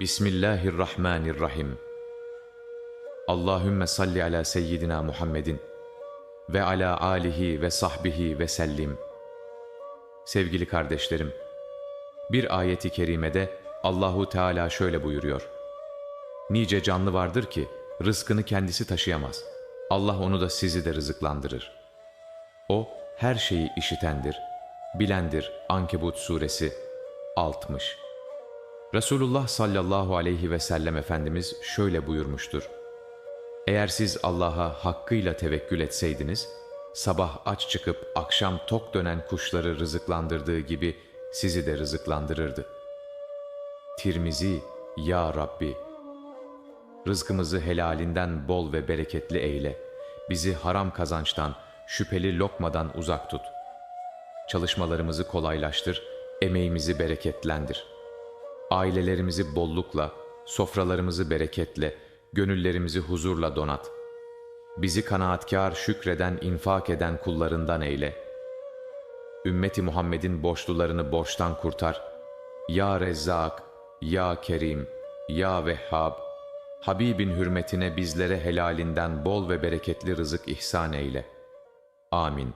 Bismillahirrahmanirrahim. Allahümme salli ala seyyidina Muhammedin ve ala alihi ve sahbihi ve sellim. Sevgili kardeşlerim, bir ayeti kerimede Allahu Teala şöyle buyuruyor. Nice canlı vardır ki rızkını kendisi taşıyamaz. Allah onu da sizi de rızıklandırır. O her şeyi işitendir, bilendir. Ankebut suresi 60 Resulullah sallallahu aleyhi ve sellem Efendimiz şöyle buyurmuştur. Eğer siz Allah'a hakkıyla tevekkül etseydiniz, sabah aç çıkıp akşam tok dönen kuşları rızıklandırdığı gibi sizi de rızıklandırırdı. Tirmizi, Ya Rabbi, rızkımızı helalinden bol ve bereketli eyle, bizi haram kazançtan, şüpheli lokmadan uzak tut. Çalışmalarımızı kolaylaştır, emeğimizi bereketlendir. Ailelerimizi bollukla, sofralarımızı bereketle, gönüllerimizi huzurla donat. Bizi kanaatkar, şükreden, infak eden kullarından eyle. Ümmeti Muhammed'in borçlularını borçtan kurtar. Ya Rezzak, Ya Kerim, Ya Vehhab, Habibin hürmetine bizlere helalinden bol ve bereketli rızık ihsan eyle. Amin.